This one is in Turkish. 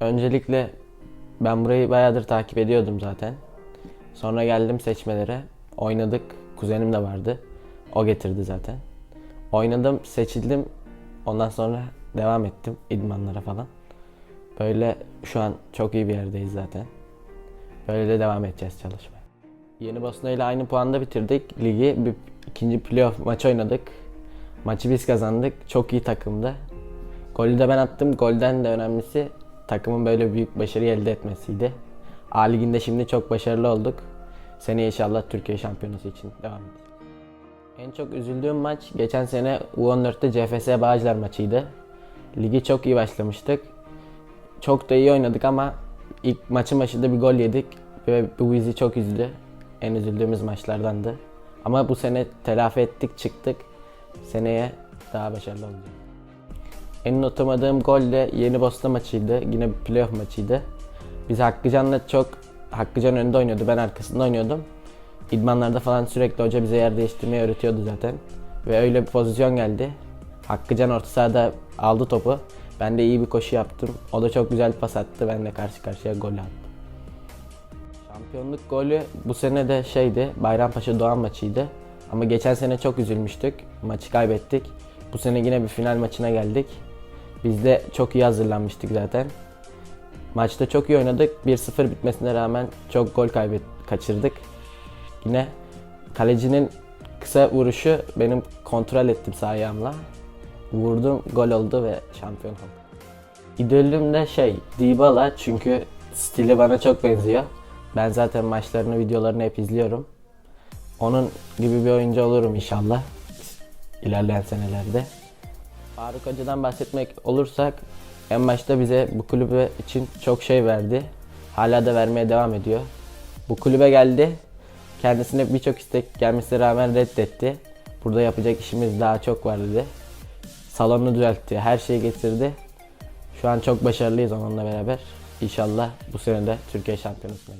Öncelikle ben burayı bayağıdır takip ediyordum zaten. Sonra geldim seçmelere. Oynadık. Kuzenim de vardı. O getirdi zaten. Oynadım, seçildim. Ondan sonra devam ettim idmanlara falan. Böyle şu an çok iyi bir yerdeyiz zaten. Böyle de devam edeceğiz çalışmaya. Yeni Bosna ile aynı puanda bitirdik ligi. Bir ikinci playoff maçı oynadık. Maçı biz kazandık. Çok iyi takımdı. Golü de ben attım. Golden de önemlisi takımın böyle büyük başarı elde etmesiydi. A Ligi'nde şimdi çok başarılı olduk. Seneye inşallah Türkiye şampiyonası için devam edeceğiz. En çok üzüldüğüm maç geçen sene U14'te CFS Bağcılar maçıydı. Ligi çok iyi başlamıştık. Çok da iyi oynadık ama ilk maçın başında bir gol yedik ve bu bizi çok üzdü. En üzüldüğümüz maçlardandı. Ama bu sene telafi ettik, çıktık. Seneye daha başarılı olacağız. En unutamadığım gol de Yeni Bosna maçıydı. Yine bir playoff maçıydı. Biz Hakkıcan'la çok Hakkıcan önünde oynuyordu. Ben arkasında oynuyordum. İdmanlarda falan sürekli hoca bize yer değiştirmeyi öğretiyordu zaten. Ve öyle bir pozisyon geldi. Hakkıcan orta sahada aldı topu. Ben de iyi bir koşu yaptım. O da çok güzel pas attı. Ben de karşı karşıya gol attım. Şampiyonluk golü bu sene de şeydi. Bayrampaşa Doğan maçıydı. Ama geçen sene çok üzülmüştük. Maçı kaybettik. Bu sene yine bir final maçına geldik. Biz de çok iyi hazırlanmıştık zaten. Maçta çok iyi oynadık. 1-0 bitmesine rağmen çok gol kaybet kaçırdık. Yine kalecinin kısa vuruşu benim kontrol ettim sağ ayağımla. Vurdum, gol oldu ve şampiyon oldum. İdolüm de şey, Dybala çünkü stili bana çok benziyor. Ben zaten maçlarını, videolarını hep izliyorum. Onun gibi bir oyuncu olurum inşallah ilerleyen senelerde. Faruk Hoca'dan bahsetmek olursak en başta bize bu kulübü için çok şey verdi. Hala da vermeye devam ediyor. Bu kulübe geldi. Kendisine birçok istek gelmesine rağmen reddetti. Burada yapacak işimiz daha çok var dedi. Salonu düzeltti, her şeyi getirdi. Şu an çok başarılıyız onunla beraber. İnşallah bu sene de Türkiye şampiyonasına.